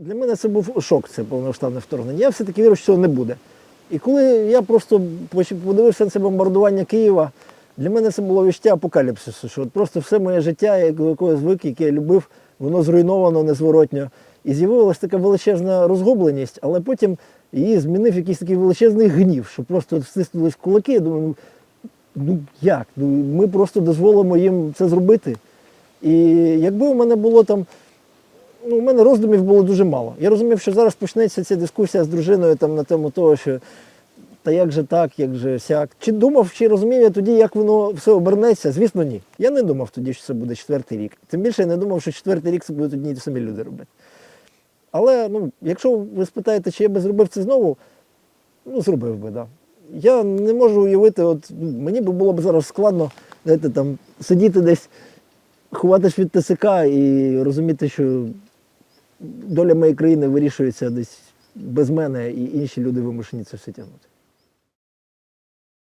Для мене це був шок, це повноштабне вторгнення. Я все-таки вірю, що цього не буде. І коли я просто подивився на це бомбардування Києва, для мене це було відчуття апокаліпсису, що от просто все моє життя, як- до якого я звик, яке я любив, воно зруйновано незворотньо. І з'явилася така величезна розгубленість, але потім її змінив якийсь такий величезний гнів, що просто стиснулись кулаки. Я думаю, ну, ну як? Ну, ми просто дозволимо їм це зробити. І якби у мене було там ну, у мене роздумів було дуже мало. Я розумів, що зараз почнеться ця дискусія з дружиною там, на тему того, що та як же так, як же сяк. Чи думав, чи розумів я тоді, як воно все обернеться? Звісно, ні. Я не думав тоді, що це буде четвертий рік. Тим більше я не думав, що четвертий рік це будуть одні й ті самі люди робити. Але ну, якщо ви спитаєте, чи я би зробив це знову, ну зробив би, так. Да. Я не можу уявити, от ну, мені би було б зараз складно знаєте, там, сидіти десь, ховатись від ТСК і розуміти, що доля моєї країни вирішується десь без мене, і інші люди вимушені це все тягнути.